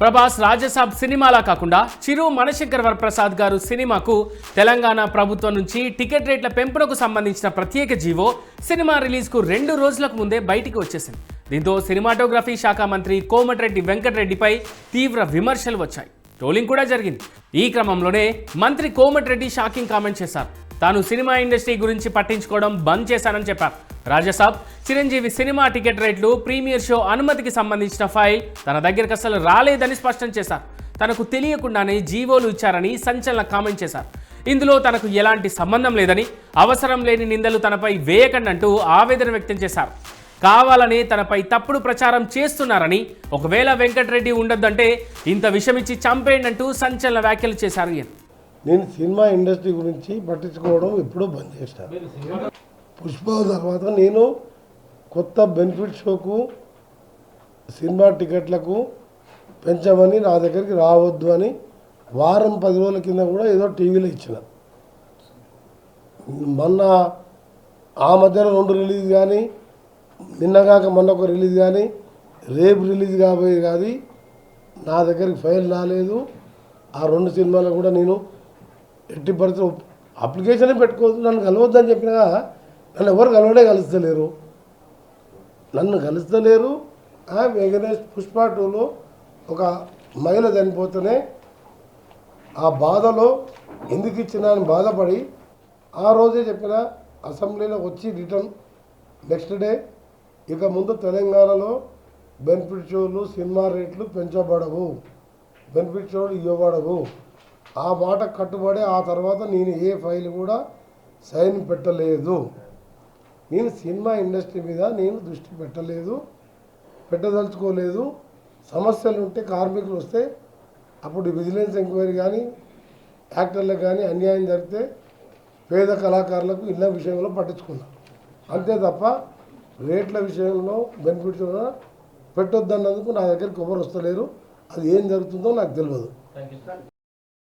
ప్రభాస్ రాజసాబ్ సినిమాలా కాకుండా చిరు మనశంకర్ వరప్రసాద్ గారు సినిమాకు తెలంగాణ ప్రభుత్వం నుంచి టికెట్ రేట్ల పెంపునకు సంబంధించిన ప్రత్యేక జీవో సినిమా రిలీజ్కు రెండు రోజులకు ముందే బయటికి వచ్చేసింది. దీంతో సినిమాటోగ్రఫీ శాఖ మంత్రి కోమటిరెడ్డి వెంకటరెడ్డిపై తీవ్ర విమర్శలు వచ్చాయి. ట్రోలింగ్ కూడా జరిగింది. ఈ క్రమంలోనే మంత్రి కోమటిరెడ్డి షాకింగ్ కామెంట్ చేశారు. తాను సినిమా ఇండస్ట్రీ గురించి పట్టించుకోవడం బంద్ చేశానని చెప్పారు. రాజసాబ్ చిరంజీవి సినిమా టికెట్ రేట్లు ప్రీమియర్ షో అనుమతికి సంబంధించిన ఫైల్. తన దగ్గరకు అసలు రాలేదని స్పష్టం చేశారు. తనకు తెలియకుండానే జీవోలు ఇచ్చారని సంచలన కామెంట్ చేశారు. ఇందులో తనకు ఎలాంటి సంబంధం లేదని అవసరం లేని నిందలు తనపై వేయకండంటూ ఆవేదన వ్యక్తం చేశారు. కావాలని తనపై తప్పుడు ప్రచారం చేస్తున్నారని ఒకవేళ వెంకటరెడ్డి ఉండొద్దంటే ఇంత విషమిచ్చి చంపేయండంటూ సంచలన వ్యాఖ్యలు చేశారు నేను సినిమా ఇండస్ట్రీ గురించి పట్టించుకోవడం ఎప్పుడూ బంద్ చేశాను పుష్ప తర్వాత నేను కొత్త బెనిఫిట్ షోకు సినిమా టికెట్లకు పెంచమని నా దగ్గరికి రావద్దు అని వారం పది రోజుల కింద కూడా ఏదో టీవీలో ఇచ్చిన. మొన్న ఆ మధ్యలో రెండు రిలీజ్ కానీ నిన్నగాక మొన్న ఒక రిలీజ్ కానీ రేపు రిలీజ్ కాబోయే కానీ నా దగ్గరికి ఫైల్ రాలేదు. ఆ రెండు సినిమాలు కూడా నేను ఎట్టి పడితే అప్లికేషనే పెట్టుకోవద్దు నన్ను కలవద్దని చెప్పినా నన్ను ఎవరు కలవడే కలుస్తలేరు. నన్ను కలుస్తలేరు. ఆ వెంకటేష్ పుష్ప టూలో ఒక మహిళ చనిపోతేనే ఆ బాధలో ఎందుకు ఇచ్చినా అని బాధపడి ఆ రోజే చెప్పిన అసెంబ్లీలో వచ్చి రిటర్న్ నెక్స్ట్ డే. ఇక ముందు తెలంగాణలో బెనిఫిట్ షోలు సినిమా రేట్లు పెంచబడవు. బెనిఫిట్ షోలు ఇవ్వబడవు. ఆ మాట కట్టుబడి ఆ తర్వాత నేను ఏ ఫైల్ కూడా సైన్ పెట్టలేదు. నేను సినిమా ఇండస్ట్రీ మీద నేను దృష్టి పెట్టలేదు పెట్టదలుచుకోలేదు. సమస్యలు ఉంటే కార్మికులు వస్తే అప్పుడు విజిలెన్స్ ఎంక్వైరీ కానీ యాక్టర్లకు కానీ అన్యాయం జరిగితే పేద కళాకారులకు ఇళ్ళ విషయంలో పట్టించుకున్నాం అంతే తప్ప రేట్ల విషయంలో బెనిఫిట్స్ పెట్టొద్దన్నందుకు నా దగ్గరికి ఎవరు వస్తలేరు అది ఏం జరుగుతుందో నాకు తెలియదు